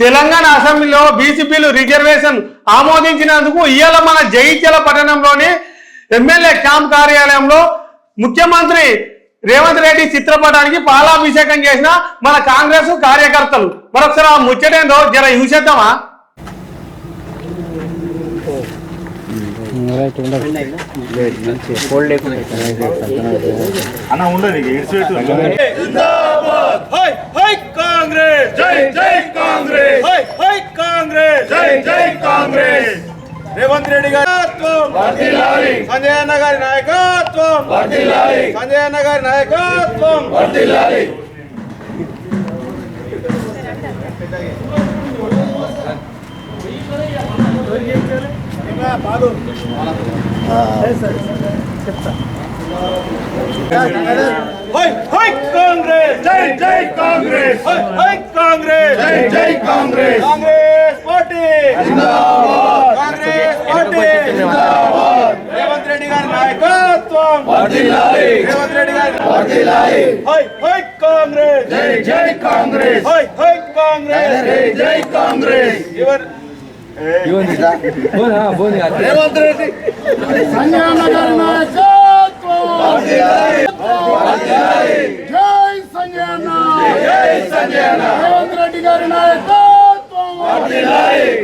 తెలంగాణ అసెంబ్లీలో BC bill reservation ఆమోదించినందుకు ఇవాళ మన జగిత్యాల పట్టణంలోని ఎమ్మెల్యే క్యాంప్ కార్యాలయంలో ముఖ్యమంత్రి రేవంత్ రెడ్డి చిత్రపటానికి పాలాభిషేకం చేసిన మన కాంగ్రెస్ కార్యకర్తలు. మరొకసారి ఆ ముచ్చటేందో జర చూసేద్దామా? అన్న ఉండదు ఇక ఇడిచిపెట్టు హై హై కాంగ్రెస్! జై జై కాంగ్రెస్! High high Congress! జై జై కాంగ్రెస్! రేవంత్ రెడ్డి గారి సంజయ్ అన్న గారి నాయకత్వం! సంజయ్ అన్న గారి నాయకత్వం! వర్ధిల్లాలి! హై హై కాంగ్రెస్ జై జై కాంగ్రెస్ హై హై కాంగ్రెస్ జై జై కాంగ్రెస్ కాంగ్రెస్ పార్టీ జిందాబాద్ కాంగ్రెస్ పార్టీ జిందాబాద్ రేవంత్ రెడ్డి గారి నాయకత్వం వర్ధిల్లాలి రేవంత్ రెడ్డి గారి వర్ధిల్లాలి హై హై కాంగ్రెస్ జై జై కాంగ్రెస్ హై హై కాంగ్రెస్ జై జై కాంగ్రెస్ ఎవరు రేవంత్ రెడ్డి జై సంజయ్ అన్న జై సంజయ్ రేవంత్ రెడ్డి గారి నాయకత్వం.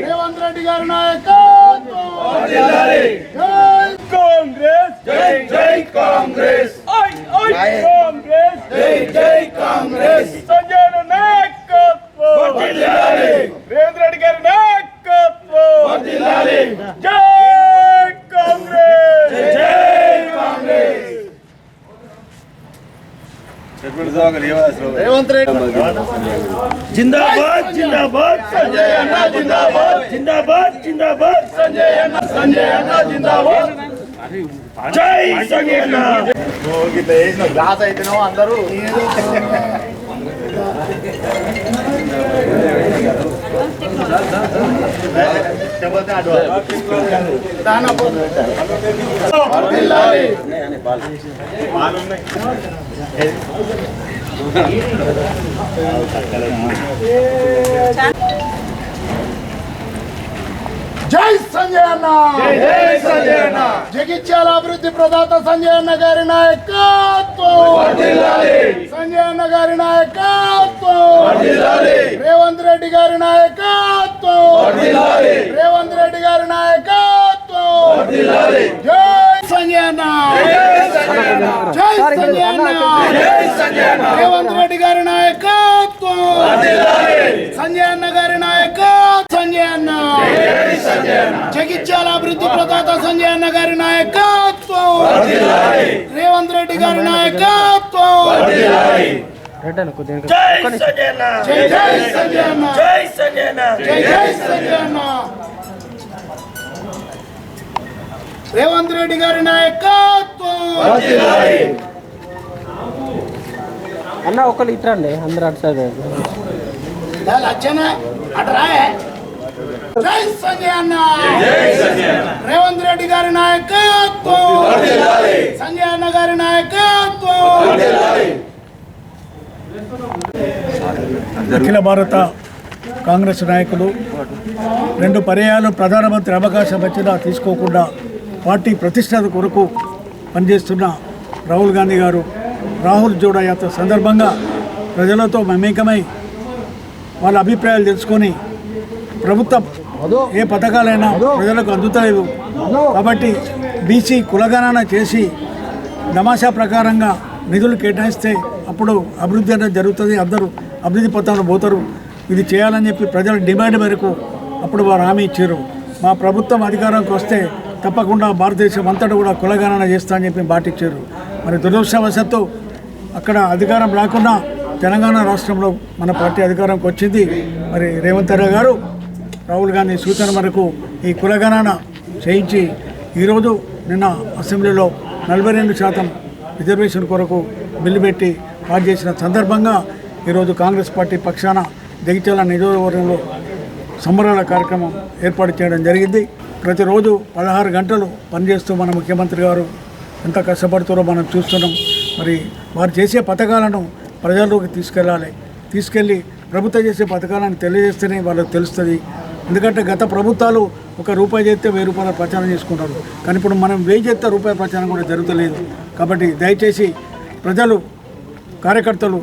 రేవంత్ రెడ్డి గారి నాయకత్వం వర్ధిల్లాలి జై కాంగ్రెస్ జై జై కాంగ్రెస్ హై హై కాంగ్రెస్ జై జై కాంగ్రెస్ సంజయ్ నాయకత్వం వర్ధిల్లాలి రేవంత్ రెడ్డి గారి నాయకత్వం వర్ధిల్లాలి జై కాంగ్రెస్ జై కాంగ్రెస్ రేవంత్ రెడ్డి. జిందాబాద్ జిందాబాద్ సంజయ్ అన్న జిందాబాద్ జిందాబాద్ జిందాబాద్ సంజయ్ అన్న సంజయ్ అన్న జిందాబాద్. జై సంజయ్ అన్న. గ్లాస్ అయితేనో అందరూ వర్ధిల్లాలి. జై సంజయ్ అన్న! జై సంజయ్ అన్న! జగిత్యాల అభివృద్ధి ప్రదాత సంజయ్ అన్న గారి నాయకత్వం! సంజయ్ అన్న గారి నాయకత్వం! రేవంత్ రెడ్డి గారి నాయకత్వం! రేవంత్ రెడ్డి గారి నాయకత్వం! జై సంజయ్ అన్న జై సంజయ్ అన్న జై సంజయ్ అన్న రేవంత్ రెడ్డి గారి నాయకత్వం. సంజయ్ అన్న గారి నాయకత్వం. సంజయ్ అన్న జగిత్యాల అభివృద్ధి ప్రదాత సంజయ్ అన్న గారి నాయకత్వం. రేవంత్ రెడ్డి గారి నాయకత్వం. వర్ధిల్లాలి జై సంజయ్ జై సంజయ్ జై సంజయ్ జై సంజయ్ రేవంత్ రెడ్డి గారి నాయకత్వం. అన్న ఒకళ్ళు ఇట్రండి అందరూ అటు సైడ్. లచ్చన అటు రాయే. జై సంజయ్ అన్న జై సంజయ్ అన్న రేవంత్ రెడ్డి గారి నాయకత్వం. సంజయ్ అన్న గారి నాయకత్వం. అఖిల భారత కాంగ్రెస్ నాయకులు రెండు పర్యాయాలు ప్రధానమంత్రి అవకాశం వచ్చినా తీసుకోకుండా పార్టీ ప్రతిష్ట కొరకు పనిచేస్తున్న రాహుల్ గాంధీ గారు రాహుల్ జోడా యాత్ర సందర్భంగా ప్రజలతో మమేకమై వాళ్ళ అభిప్రాయాలు తెలుసుకొని ప్రభుత్వం ఏ పథకాలైనా ప్రజలకు అందుతలేవు కాబట్టి బీసీ కులగణన చేసి తమాషా ప్రకారంగా నిధులు కేటాయిస్తే అప్పుడు అభివృద్ధి అనేది జరుగుతుంది. అందరూ అభివృద్ధి పథంలో పోతారు. ఇది చేయాలని చెప్పి ప్రజల డిమాండ్ మేరకు అప్పుడు వారు హామీ ఇచ్చారు. మా ప్రభుత్వం అధికారంకి వస్తే తప్పకుండా భారతదేశం అంతటా కూడా కులగణన చేస్తా అని చెప్పి బాటిచ్చారు మరి దురదృష్టవశాత్తు అక్కడ అధికారం రాకుండా తెలంగాణ రాష్ట్రంలో మన పార్టీ అధికారంకి వచ్చింది. మరి రేవంత్ రెడ్డి గారు రాహుల్ గాంధీ సూచన మేరకు ఈ కులగణన చేయించి ఈరోజు నిన్న అసెంబ్లీలో నలభై రెండు శాతం రిజర్వేషన్ కొరకు బిల్లు పెట్టి పాటు చేసిన సందర్భంగా ఈరోజు కాంగ్రెస్ పార్టీ పక్షాన జగిత్యాల నియోజకవర్గంలో సంబరాల కార్యక్రమం ఏర్పాటు చేయడం జరిగింది. ప్రతిరోజు పదహారు గంటలు పనిచేస్తూ మన ముఖ్యమంత్రి గారు ఎంత కష్టపడుతారో మనం చూస్తున్నాం. మరి వారు చేసే పథకాలను ప్రజల్లోకి తీసుకెళ్ళాలి. తీసుకెళ్ళి ప్రభుత్వం చేసే పథకాలను తెలియజేస్తేనే వాళ్ళకి తెలుస్తుంది. ఎందుకంటే గత ప్రభుత్వాలు ఒక రూపాయి చేస్తే వెయ్యి రూపాయల ప్రచారం చేసుకుంటారు. కానీ ఇప్పుడు మనం వెయ్యి చేస్తే రూపాయి ప్రచారం కూడా జరుగుతలేదు. కాబట్టి దయచేసి ప్రజలు కార్యకర్తలు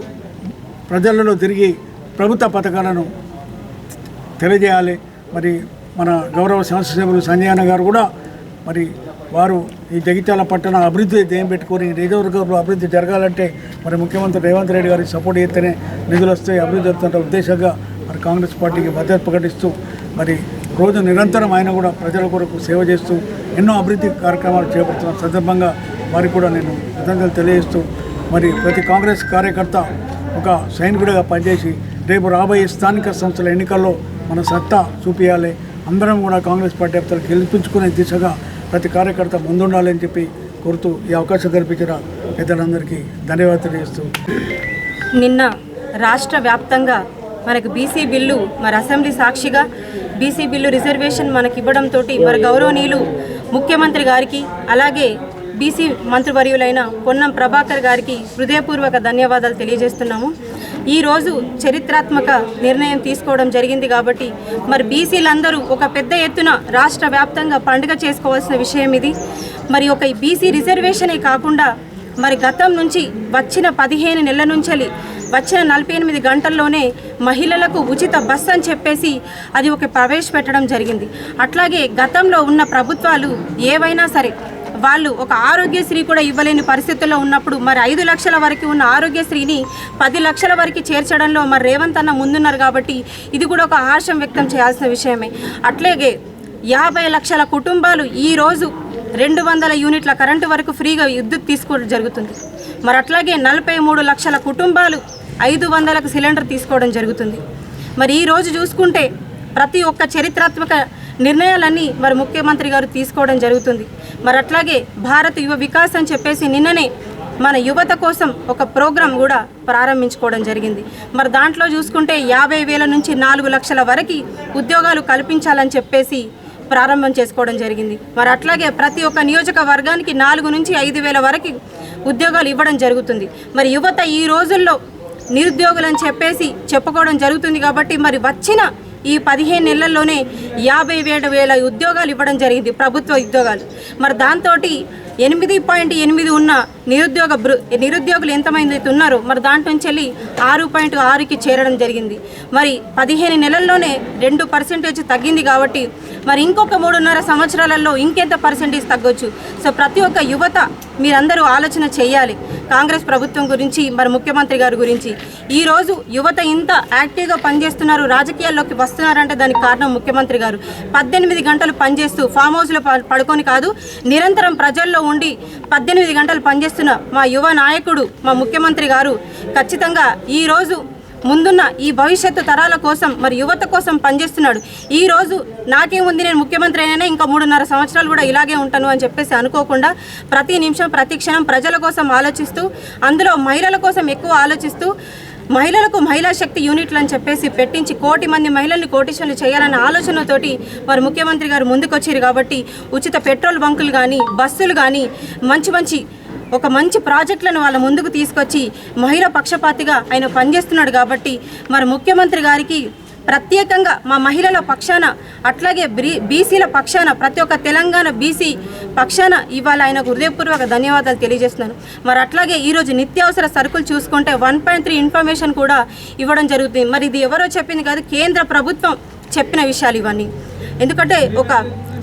ప్రజలలో తిరిగి ప్రభుత్వ పథకాలను తెలియజేయాలి. మరి మన గౌరవ శాసనసభ్యులు సంజయ్ గారు కూడా మరి వారు ఈ జగిత్యాల పట్టణ అభివృద్ధి ధ్యేయం పెట్టుకొని నియోజకవర్గంలో అభివృద్ధి జరగాలంటే మరి ముఖ్యమంత్రి రేవంత్ రెడ్డి గారికి సపోర్ట్ చేస్తేనే నిధులు వస్తాయి అభివృద్ధి జరుగుతున్న ఉద్దేశంగా మరి కాంగ్రెస్ పార్టీకి మద్దతు ప్రకటిస్తూ మరి రోజు నిరంతరం ఆయన కూడా ప్రజల కొరకు సేవ చేస్తూ ఎన్నో అభివృద్ధి కార్యక్రమాలు చేపడుతున్న సందర్భంగా వారికి కూడా నేను కృతజ్ఞతలు తెలియజేస్తూ మరి ప్రతి కాంగ్రెస్ కార్యకర్త ఒక సైనికుడిగా పనిచేసి రేపు రాబోయే స్థానిక సంస్థల ఎన్నికల్లో మన సత్తా చూపించాలి అందరం కూడా కాంగ్రెస్ పార్టీ అభ్యర్థులు గెలిపించుకునే దిశగా ప్రతి కార్యకర్త ముందుండాలని చెప్పి కోరుతూ ఈ అవకాశం కల్పించిన పెద్దలందరికీ ధన్యవాదాలు తెలియజేస్తూ నిన్న రాష్ట్ర వ్యాప్తంగా మనకు బీసీ బిల్లు మరి అసెంబ్లీ సాక్షిగా బీసీ బిల్లు రిజర్వేషన్ మనకి ఇవ్వడంతో మరి గౌరవనీయులు ముఖ్యమంత్రి గారికి అలాగే బీసీ మంత్రివర్యులైన పొన్నం ప్రభాకర్ గారికి హృదయపూర్వక ధన్యవాదాలు తెలియజేస్తున్నాము. ఈరోజు చరిత్రాత్మక నిర్ణయం తీసుకోవడం జరిగింది కాబట్టి మరి బీసీలందరూ ఒక పెద్ద ఎత్తున రాష్ట్ర వ్యాప్తంగా పండుగ చేసుకోవాల్సిన విషయం ఇది. మరి ఒక బీసీ రిజర్వేషనే కాకుండా మరి గతం నుంచి వచ్చిన పదిహేను నెలల నుంచి వచ్చిన నలభై ఎనిమిది గంటల్లోనే మహిళలకు ఉచిత బస్ అని చెప్పేసి అది ఒక ప్రవేశపెట్టడం జరిగింది. అట్లాగే గతంలో ఉన్న ప్రభుత్వాలు ఏవైనా సరే వాళ్ళు ఒక ఆరోగ్యశ్రీ కూడా ఇవ్వలేని పరిస్థితుల్లో ఉన్నప్పుడు మరి ఐదు లక్షల వరకు ఉన్న ఆరోగ్యశ్రీని పది లక్షల వరకు చేర్చడంలో మరి రేవంత్ అన్న ముందున్నారు కాబట్టి ఇది కూడా ఒక హర్షం వ్యక్తం చేయాల్సిన విషయమే. అట్లాగే యాభై లక్షల కుటుంబాలు ఈరోజు రెండు వందల యూనిట్ల కరెంటు వరకు ఫ్రీగా విద్యుత్ తీసుకోవడం జరుగుతుంది. మరి అట్లాగే నలభై మూడు లక్షల కుటుంబాలు ఐదు వందలకు సిలిండర్ తీసుకోవడం జరుగుతుంది. మరి ఈరోజు చూసుకుంటే ప్రతి ఒక్క చరిత్రాత్మక నిర్ణయాలన్నీ మరి ముఖ్యమంత్రి గారు తీసుకోవడం జరుగుతుంది. మరి అట్లాగే భారత్ యువ వికాస్ అని చెప్పేసి నిన్ననే మన యువత కోసం ఒక ప్రోగ్రాం కూడా ప్రారంభించుకోవడం జరిగింది. మరి దాంట్లో చూసుకుంటే యాభై వేల నుంచి నాలుగు లక్షల వరకు ఉద్యోగాలు కల్పించాలని చెప్పేసి ప్రారంభం చేసుకోవడం జరిగింది. మరి అట్లాగే ప్రతి ఒక్క నియోజకవర్గానికి నాలుగు నుంచి ఐదు వేల వరకు ఉద్యోగాలు ఇవ్వడం జరుగుతుంది. మరి యువత ఈ రోజుల్లో నిరుద్యోగులని చెప్పేసి చెప్పుకోవడం జరుగుతుంది కాబట్టి మరి వచ్చిన ఈ పదిహేను నెలల్లోనే యాభై ఏడు వేల ఉద్యోగాలు ఇవ్వడం జరిగింది ప్రభుత్వ ఉద్యోగాలు. మరి దాంతో ఎనిమిది పాయింట్ ఎనిమిది ఉన్న నిరుద్యోగ బృ నిరుద్యోగులు ఎంతమంది అయితే ఉన్నారో మరి దాంట్లో నుంచి వెళ్ళి ఆరు పాయింట్ ఆరుకి చేరడం జరిగింది. మరి పదిహేను నెలల్లోనే రెండు పర్సెంటేజ్ తగ్గింది కాబట్టి మరి ఇంకొక మూడున్నర సంవత్సరాలలో ఇంకెంత పర్సెంటేజ్ తగ్గొచ్చు? సో ప్రతి ఒక్క యువత మీరందరూ ఆలోచన చేయాలి. కాంగ్రెస్ ప్రభుత్వం గురించి మరి ముఖ్యమంత్రి గారి గురించి. ఈరోజు యువత ఇంత యాక్టివ్గా పనిచేస్తున్నారు రాజకీయాల్లోకి వస్తున్నారంటే దానికి కారణం ముఖ్యమంత్రి గారు. పద్దెనిమిది గంటలు పనిచేస్తూ ఫామ్ హౌస్లో పడుకొని కాదు నిరంతరం ప్రజల్లో ఉండి పద్దెనిమిది గంటలు చేస్తున్న మా యువ నాయకుడు మా ముఖ్యమంత్రి గారు ఖచ్చితంగా ఈరోజు ముందున్న ఈ భవిష్యత్తు తరాల కోసం మరి యువత కోసం పనిచేస్తున్నాడు. ఈ రోజు నాకేముంది నేను ముఖ్యమంత్రి అయినా ఇంకా మూడున్నర సంవత్సరాలు కూడా ఇలాగే ఉంటాను అని చెప్పేసి అనుకోకుండా ప్రతి నిమిషం ప్రతి క్షణం ప్రజల కోసం ఆలోచిస్తూ అందులో మహిళల కోసం ఎక్కువ ఆలోచిస్తూ మహిళలకు మహిళా శక్తి యూనిట్లు అని చెప్పేసి పెట్టించి కోటి మంది మహిళల్ని కోటీశ్వరులు చేయాలన్న ఆలోచనతోటి వారు ముఖ్యమంత్రి గారు ముందుకొచ్చారు కాబట్టి ఉచిత పెట్రోల్ బంకులు కానీ బస్సులు కానీ మంచి మంచి ఒక మంచి ప్రాజెక్టులను వాళ్ళ ముందుకు తీసుకొచ్చి మహిళా పక్షపాతిగా ఆయన పనిచేస్తున్నాడు కాబట్టి మరి ముఖ్యమంత్రి గారికి ప్రత్యేకంగా మా మహిళల పక్షాన అట్లాగే బీసీల పక్షాన ప్రతి ఒక్క తెలంగాణ బీసీ పక్షాన ఇవాళ ఆయనకు హృదయపూర్వక ధన్యవాదాలు తెలియజేస్తున్నాను. మరి అట్లాగే ఈరోజు నిత్యావసర సరుకులు చూసుకుంటే వన్ పాయింట్ త్రీ ఇన్ఫర్మేషన్ కూడా ఇవ్వడం జరుగుతుంది. మరి ఇది ఎవరో చెప్పింది కాదు కేంద్ర ప్రభుత్వం చెప్పిన విషయాలు ఇవన్నీ. ఎందుకంటే ఒక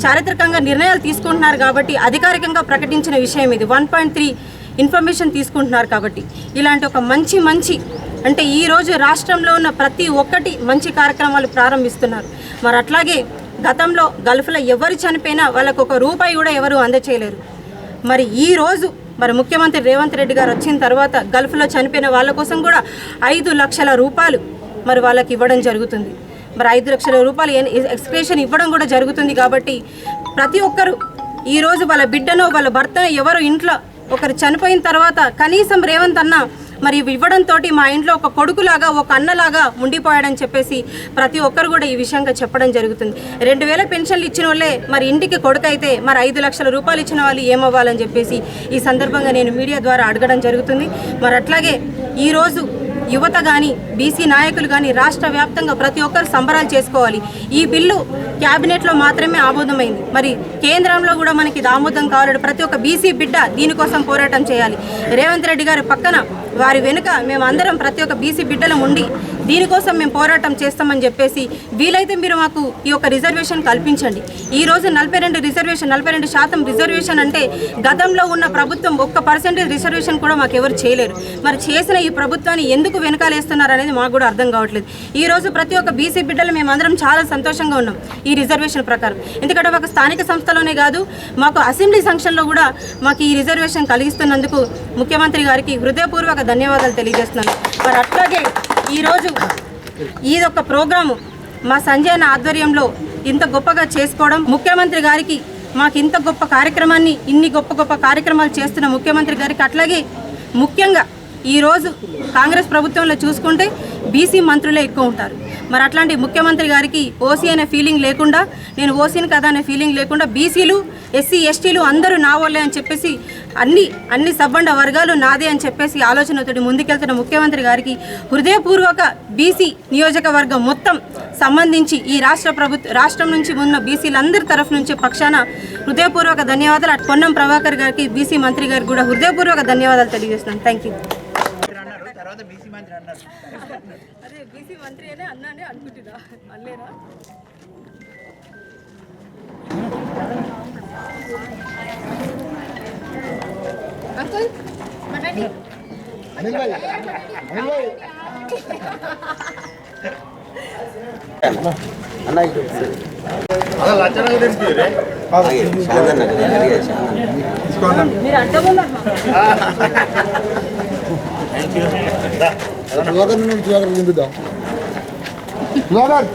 చారిత్రకంగా నిర్ణయాలు తీసుకుంటున్నారు కాబట్టి అధికారికంగా ప్రకటించిన విషయం ఇది. వన్ పాయింట్ త్రీ ఇన్ఫర్మేషన్ తీసుకుంటున్నారు కాబట్టి. ఇలాంటి ఒక మంచి మంచి అంటే ఈరోజు రాష్ట్రంలో ఉన్న ప్రతి ఒక్కటి మంచి కార్యక్రమాలు ప్రారంభిస్తున్నారు. మరి అట్లాగే గతంలో గల్ఫ్లో ఎవరు చనిపోయినా వాళ్ళకు ఒక రూపాయి కూడా ఎవరు అందచేయలేరు. మరి ఈ రోజు మరి ముఖ్యమంత్రి రేవంత్ రెడ్డి గారు వచ్చిన తర్వాత గల్ఫ్లో చనిపోయిన వాళ్ళ కోసం కూడా ఐదు లక్షల రూపాయలు మరి వాళ్ళకి ఇవ్వడం జరుగుతుంది. మరి ఐదు లక్షల రూపాయలు ఎక్స్ప్రెషన్ ఇవ్వడం కూడా జరుగుతుంది కాబట్టి ప్రతి ఒక్కరు ఈరోజు వాళ్ళ బిడ్డనో వాళ్ళ భర్తనో ఎవరు ఇంట్లో ఒకరు చనిపోయిన తర్వాత కనీసం రేవంత్ అన్న మరి ఇవి ఇవ్వడంతో మా ఇంట్లో ఒక కొడుకులాగా ఒక అన్నలాగా ఉండిపోయాడని చెప్పేసి ప్రతి ఒక్కరు కూడా ఈ విషయంగా చెప్పడం జరుగుతుంది. రెండు వేల పెన్షన్లు ఇచ్చిన వాళ్ళే మరి ఇంటికి కొడుకైతే మరి ఐదు లక్షల రూపాయలు ఇచ్చిన వాళ్ళు ఏమవ్వాలని చెప్పేసి ఈ సందర్భంగా నేను మీడియా ద్వారా అడగడం జరుగుతుంది. మరి అట్లాగే ఈరోజు యువత కానీ బీసీ నాయకులు కానీ రాష్ట్ర వ్యాప్తంగా ప్రతి ఒక్కరు సంబరాలు చేసుకోవాలి. ఈ బిల్లు క్యాబినెట్లో మాత్రమే ఆమోదమైంది. మరి కేంద్రంలో కూడా మనకి ఇది ఆమోదం కావాలంటే ప్రతి ఒక్క బీసీ బిడ్డ దీనికోసం పోరాటం చేయాలి. రేవంత్ రెడ్డి గారి పక్కన వారి వెనుక మేము అందరం ప్రతి ఒక్క బీసీ బిడ్డలం ఉండి దీనికోసం మేము పోరాటం చేస్తామని చెప్పేసి వీలైతే మీరు మాకు ఈ యొక్క రిజర్వేషన్ కల్పించండి. ఈ రోజు నలభై రెండు రిజర్వేషన్ నలభై రెండు శాతం రిజర్వేషన్ అంటే గతంలో ఉన్న ప్రభుత్వం ఒక్క పర్సెంటేజ్ రిజర్వేషన్ కూడా మాకు ఎవరు చేయలేరు. మరి చేసిన ఈ ప్రభుత్వాన్ని ఎందుకు వెనకాలేస్తున్నారు అనేది మాకు కూడా అర్థం కావట్లేదు. ఈ రోజు ప్రతి ఒక్క బీసీ బిడ్డలు మేమందరం చాలా సంతోషంగా ఉన్నాం ఈ రిజర్వేషన్ ప్రకారం. ఎందుకంటే ఒక స్థానిక సంస్థలోనే కాదు మాకు అసెంబ్లీ సంక్షన్లో కూడా మాకు ఈ రిజర్వేషన్ కలిగిస్తున్నందుకు ముఖ్యమంత్రి గారికి హృదయపూర్వక ధన్యవాదాలు తెలియజేస్తున్నాను. మరి అట్లాగే ఈరోజు ఈదొక ప్రోగ్రాము. మా సంజయ్ అన్న ఆధ్వర్యంలో ఇంత గొప్పగా చేసుకోవడం ముఖ్యమంత్రి గారికి మాకు ఇంత గొప్ప కార్యక్రమాన్ని ఇన్ని గొప్ప గొప్ప కార్యక్రమాలు చేస్తున్న ముఖ్యమంత్రి గారికి అట్లాగే ముఖ్యంగా ఈరోజు కాంగ్రెస్ ప్రభుత్వంలో చూసుకుంటే బీసీ మంత్రులే ఎక్కువ ఉంటారు. మరి అట్లాంటి ముఖ్యమంత్రి గారికి ఓసీ అనే ఫీలింగ్ లేకుండా నేను ఓసీని కదా అనే ఫీలింగ్ లేకుండా బీసీలు ఎస్సీ ఎస్టీలు అందరూ నా వాళ్ళే అని చెప్పేసి అన్ని అన్ని సబ్బండ వర్గాలు నాదే అని చెప్పేసి ఆలోచనతోటి ముందుకెళ్తున్న ముఖ్యమంత్రి గారికి హృదయపూర్వక బీసీ నియోజకవర్గం మొత్తం సంబంధించి ఈ రాష్ట్ర ప్రభుత్వ రాష్ట్రం నుంచి ఉన్న బీసీలందరి తరఫు నుంచి పక్షాన హృదయపూర్వక ధన్యవాదాలు. అటు పొన్నం ప్రభాకర్ గారికి బీసీ మంత్రి గారికి కూడా హృదయపూర్వక ధన్యవాదాలు తెలియజేస్తున్నాను. థ్యాంక్ యూ అదే బీసీ మంత్రి అనే అన్నానే అనుకుంటున్నా. అంకుల్ మనండి మీరు అడ్డమున్నారు సుధాకర్ నుండి సుధాకర్ దింపుదాం సుధాకర్